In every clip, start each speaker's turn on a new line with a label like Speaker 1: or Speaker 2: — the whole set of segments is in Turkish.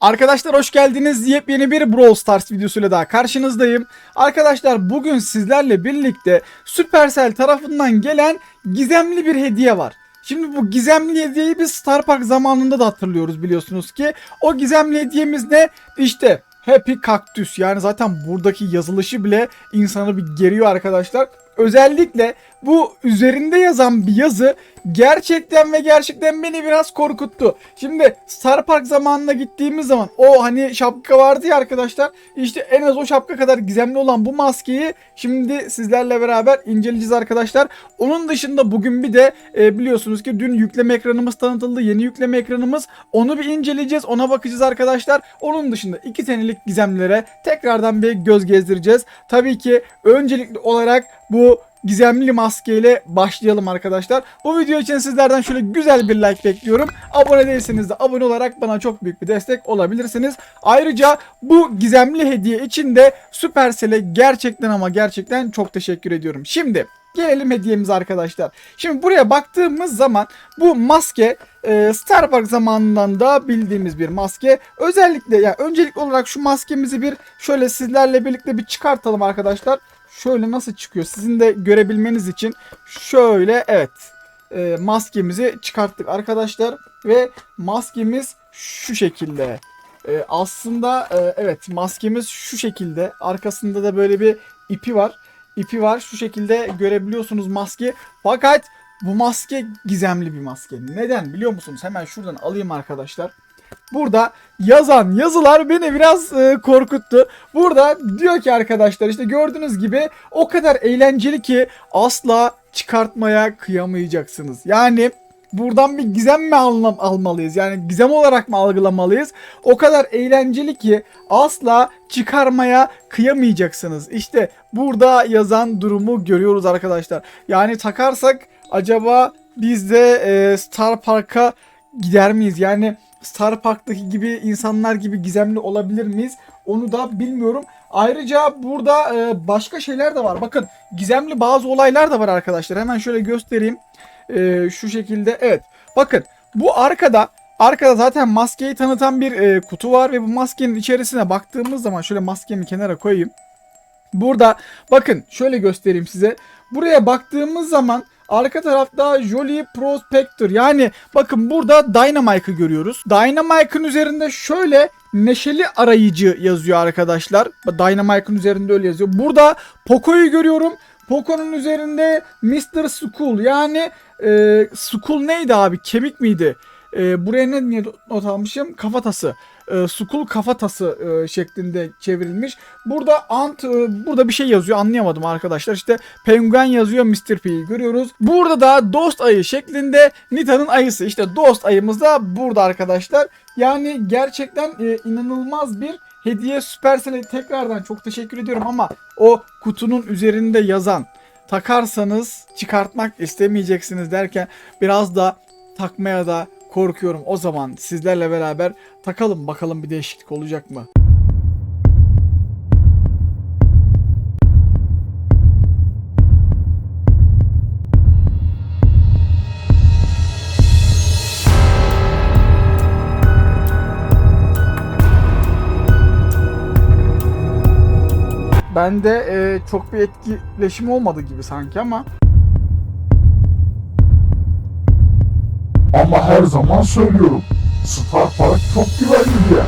Speaker 1: Arkadaşlar hoş geldiniz. Yepyeni bir Brawl Stars videosuyla daha karşınızdayım. Arkadaşlar bugün sizlerle birlikte Supercell tarafından gelen gizemli bir hediye var. Şimdi bu gizemli hediyeyi biz Star Park zamanında da hatırlıyoruz biliyorsunuz ki. O gizemli hediyemiz ne? İşte Happy Cactus. Yani zaten buradaki yazılışı bile insanı bir geriyor arkadaşlar. Özellikle bu üzerinde yazan bir yazı gerçekten ve gerçekten beni biraz korkuttu. Şimdi Star Park zamanına gittiğimiz zaman o hani şapka vardı ya arkadaşlar. İşte en az o şapka kadar gizemli olan bu maskeyi şimdi sizlerle beraber inceleyeceğiz arkadaşlar. Onun dışında bugün bir de e, biliyorsunuz ki dün yükleme ekranımız tanıtıldı. Yeni yükleme ekranımız. Onu bir inceleyeceğiz. Ona bakacağız arkadaşlar. Onun dışında iki senelik gizemlere tekrardan bir göz gezdireceğiz. Tabii ki öncelikli olarak bu gizemli maskeyle başlayalım arkadaşlar. Bu video için sizlerden şöyle güzel bir like bekliyorum. Abone değilseniz de abone olarak bana çok büyük bir destek olabilirsiniz. Ayrıca bu gizemli hediye için de Supercell'e gerçekten ama gerçekten çok teşekkür ediyorum. Şimdi gelelim hediyemize arkadaşlar. Şimdi buraya baktığımız zaman bu maske e, Star Park zamanından da bildiğimiz bir maske. Özellikle ya yani öncelikli olarak şu maskemizi bir şöyle sizlerle birlikte bir çıkartalım arkadaşlar şöyle nasıl çıkıyor? Sizin de görebilmeniz için şöyle evet e, maskemizi çıkarttık arkadaşlar ve maskemiz şu şekilde. E, aslında e, evet maskemiz şu şekilde. Arkasında da böyle bir ipi var. İpi var şu şekilde görebiliyorsunuz maske. Fakat bu maske gizemli bir maske. Neden biliyor musunuz? Hemen şuradan alayım arkadaşlar Burada yazan yazılar beni biraz e, korkuttu. Burada diyor ki arkadaşlar işte gördüğünüz gibi o kadar eğlenceli ki asla çıkartmaya kıyamayacaksınız. Yani buradan bir gizem mi alma, almalıyız? Yani gizem olarak mı algılamalıyız? O kadar eğlenceli ki asla çıkarmaya kıyamayacaksınız. İşte burada yazan durumu görüyoruz arkadaşlar. Yani takarsak acaba biz de e, Star Park'a gider miyiz? Yani Star Park'taki gibi insanlar gibi gizemli olabilir miyiz? Onu da bilmiyorum. Ayrıca burada e, başka şeyler de var. Bakın gizemli bazı olaylar da var arkadaşlar. Hemen şöyle göstereyim. E, şu şekilde evet. Bakın bu arkada Arkada zaten maskeyi tanıtan bir e, kutu var ve bu maskenin içerisine baktığımız zaman şöyle maskemi kenara koyayım. Burada bakın şöyle göstereyim size. Buraya baktığımız zaman Arka tarafta Jolly Prospector yani bakın burada Dynamike'ı görüyoruz. Dynamike'ın üzerinde şöyle neşeli arayıcı yazıyor arkadaşlar. Dynamike'ın üzerinde öyle yazıyor. Burada Poco'yu görüyorum. Poco'nun üzerinde Mr. Skull yani e, Skull neydi abi kemik miydi? E, buraya ne niye not almışım? Kafatası e, Skull kafatası e, şeklinde çevrilmiş. Burada ant e, burada bir şey yazıyor anlayamadım arkadaşlar. İşte penguen yazıyor Mr. P'yi görüyoruz. Burada da dost ayı şeklinde Nita'nın ayısı. İşte dost ayımız da burada arkadaşlar. Yani gerçekten e, inanılmaz bir hediye Supercell'e tekrardan çok teşekkür ediyorum ama o kutunun üzerinde yazan takarsanız çıkartmak istemeyeceksiniz derken biraz da takmaya da korkuyorum. O zaman sizlerle beraber takalım bakalım bir değişiklik olacak mı? Bende e, çok bir etkileşim olmadı gibi sanki ama
Speaker 2: Ama her zaman söylüyorum. Star Park çok güvenli bir yer.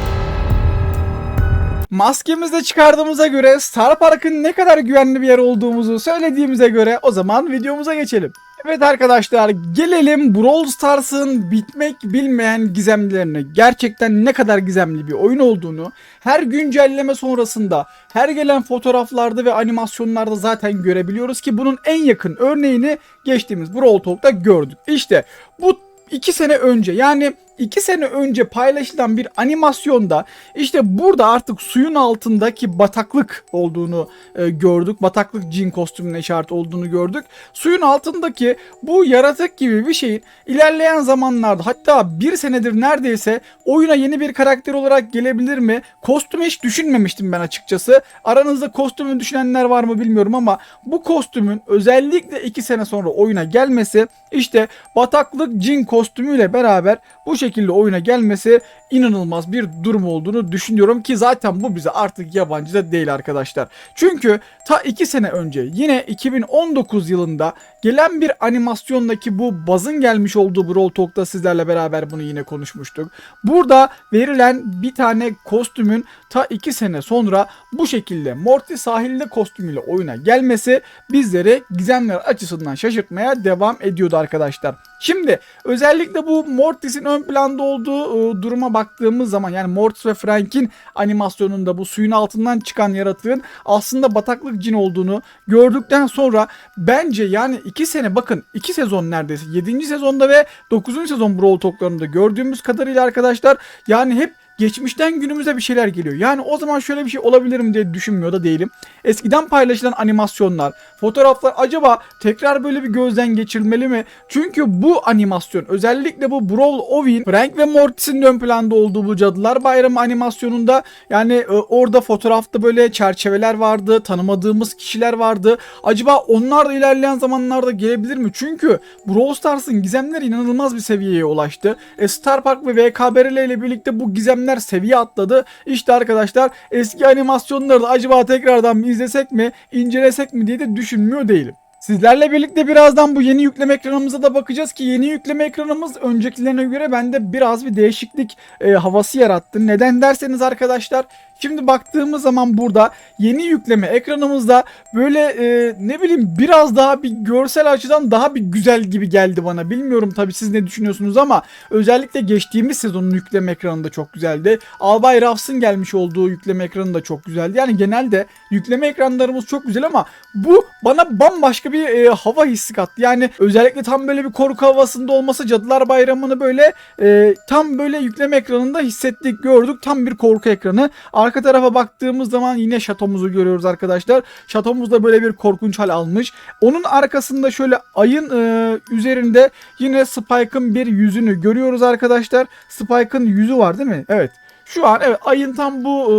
Speaker 1: Maskemizi çıkardığımıza göre Star Park'ın ne kadar güvenli bir yer olduğumuzu söylediğimize göre o zaman videomuza geçelim. Evet arkadaşlar gelelim Brawl Stars'ın bitmek bilmeyen gizemlerine. Gerçekten ne kadar gizemli bir oyun olduğunu her güncelleme sonrasında her gelen fotoğraflarda ve animasyonlarda zaten görebiliyoruz ki bunun en yakın örneğini geçtiğimiz Brawl Talk'ta gördük. İşte bu 2 sene önce. Yani 2 sene önce paylaşılan bir animasyonda işte burada artık suyun altındaki bataklık olduğunu e, gördük. Bataklık cin kostümüne işaret olduğunu gördük. Suyun altındaki bu yaratık gibi bir şeyin ilerleyen zamanlarda hatta bir senedir neredeyse oyuna yeni bir karakter olarak gelebilir mi? Kostümü hiç düşünmemiştim ben açıkçası. Aranızda kostümü düşünenler var mı bilmiyorum ama bu kostümün özellikle 2 sene sonra oyuna gelmesi işte bataklık cin kostümüyle beraber bu şekilde şekilde oyuna gelmesi inanılmaz bir durum olduğunu düşünüyorum ki zaten bu bize artık yabancı da değil arkadaşlar. Çünkü ta 2 sene önce yine 2019 yılında gelen bir animasyondaki bu bazın gelmiş olduğu Brawl Talk'ta sizlerle beraber bunu yine konuşmuştuk. Burada verilen bir tane kostümün ta 2 sene sonra bu şekilde Morty sahilde kostümüyle oyuna gelmesi bizleri gizemler açısından şaşırtmaya devam ediyordu arkadaşlar. Şimdi özellikle bu Mortis'in ön planda olduğu e, duruma baktığımız zaman yani Mortis ve Frank'in animasyonunda bu suyun altından çıkan yaratığın aslında bataklık cin olduğunu gördükten sonra bence yani 2 sene bakın 2 sezon neredeyse 7. sezonda ve 9. sezon Brawl Talk'larında gördüğümüz kadarıyla arkadaşlar yani hep geçmişten günümüze bir şeyler geliyor. Yani o zaman şöyle bir şey olabilir mi diye düşünmüyor da değilim. Eskiden paylaşılan animasyonlar, fotoğraflar acaba tekrar böyle bir gözden geçirilmeli mi? Çünkü bu animasyon özellikle bu Brawl Ovin, Frank ve Mortis'in ön planda olduğu bu Cadılar Bayramı animasyonunda yani e, orada fotoğrafta böyle çerçeveler vardı, tanımadığımız kişiler vardı. Acaba onlar da ilerleyen zamanlarda gelebilir mi? Çünkü Brawl Stars'ın gizemleri inanılmaz bir seviyeye ulaştı. E, Star Park ve VKBRL ile birlikte bu gizemler seviye atladı. İşte arkadaşlar eski animasyonları da acaba tekrardan izlesek mi, incelesek mi diye de düşünmüyor değilim. Sizlerle birlikte birazdan bu yeni yükleme ekranımıza da bakacağız ki yeni yükleme ekranımız öncekilerine göre bende biraz bir değişiklik e, havası yarattı. Neden derseniz arkadaşlar şimdi baktığımız zaman burada yeni yükleme ekranımızda böyle e, ne bileyim biraz daha bir görsel açıdan daha bir güzel gibi geldi bana. Bilmiyorum tabii siz ne düşünüyorsunuz ama özellikle geçtiğimiz sezonun yükleme ekranı da çok güzeldi. Albay Rafs'ın gelmiş olduğu yükleme ekranı da çok güzeldi. Yani genelde yükleme ekranlarımız çok güzel ama bu bana bambaşka bir e, hava hissi kattı. Yani özellikle tam böyle bir korku havasında olması Cadılar Bayramı'nı böyle e, tam böyle yükleme ekranında hissettik, gördük. Tam bir korku ekranı. Arka tarafa baktığımız zaman yine şatomuzu görüyoruz arkadaşlar. Şatomuz da böyle bir korkunç hal almış. Onun arkasında şöyle ayın e, üzerinde yine Spike'ın bir yüzünü görüyoruz arkadaşlar. Spike'ın yüzü var değil mi? Evet. Şu an evet ayın tam bu e,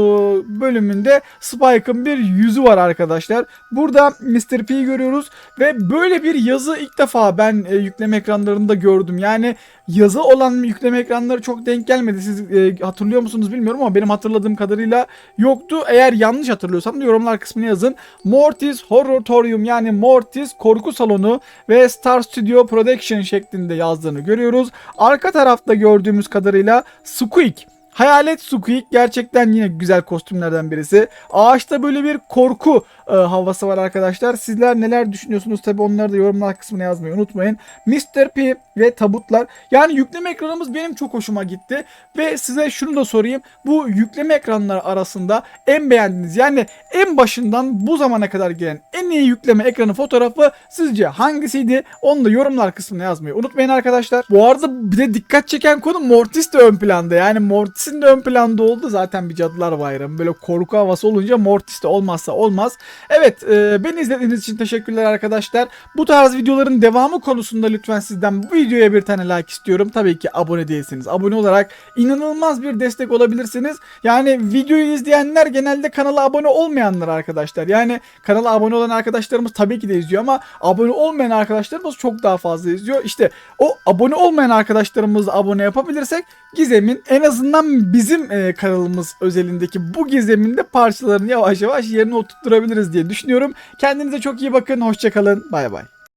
Speaker 1: bölümünde Spike'ın bir yüzü var arkadaşlar. Burada Mr. P görüyoruz ve böyle bir yazı ilk defa ben e, yükleme ekranlarında gördüm. Yani yazı olan yükleme ekranları çok denk gelmedi. Siz e, hatırlıyor musunuz bilmiyorum ama benim hatırladığım kadarıyla yoktu. Eğer yanlış hatırlıyorsam da yorumlar kısmına yazın. Mortis Horrotorium yani Mortis Korku Salonu ve Star Studio Production şeklinde yazdığını görüyoruz. Arka tarafta gördüğümüz kadarıyla Squeak Hayalet Squeak gerçekten yine güzel kostümlerden birisi. Ağaçta böyle bir korku e, havası var arkadaşlar. Sizler neler düşünüyorsunuz? Tabi onları da yorumlar kısmına yazmayı unutmayın. Mr. P ve tabutlar. Yani yükleme ekranımız benim çok hoşuma gitti. Ve size şunu da sorayım. Bu yükleme ekranları arasında en beğendiğiniz yani en başından bu zamana kadar gelen en iyi yükleme ekranı fotoğrafı sizce hangisiydi? Onu da yorumlar kısmına yazmayı unutmayın arkadaşlar. Bu arada bir de dikkat çeken konu Mortis de ön planda. Yani Mortis'in de ön planda oldu. Zaten bir Cadılar Bayramı. Böyle korku havası olunca Mortis de olmazsa olmaz. Evet e, beni izlediğiniz için teşekkürler arkadaşlar. Bu tarz videoların devamı konusunda lütfen sizden bu videoya bir tane like istiyorum. Tabii ki abone değilsiniz. Abone olarak inanılmaz bir destek olabilirsiniz. Yani videoyu izleyenler genelde kanala abone olmayanlar arkadaşlar. Yani kanala abone olan arkadaşlarımız tabii ki de izliyor ama abone olmayan arkadaşlarımız çok daha fazla izliyor. İşte o abone olmayan arkadaşlarımızı abone yapabilirsek Gizem'in en azından bizim e, kanalımız özelindeki bu Gizem'in de parçalarını yavaş yavaş yerine oturtturabiliriz diye düşünüyorum. Kendinize çok iyi bakın. Hoşçakalın. Bay bay.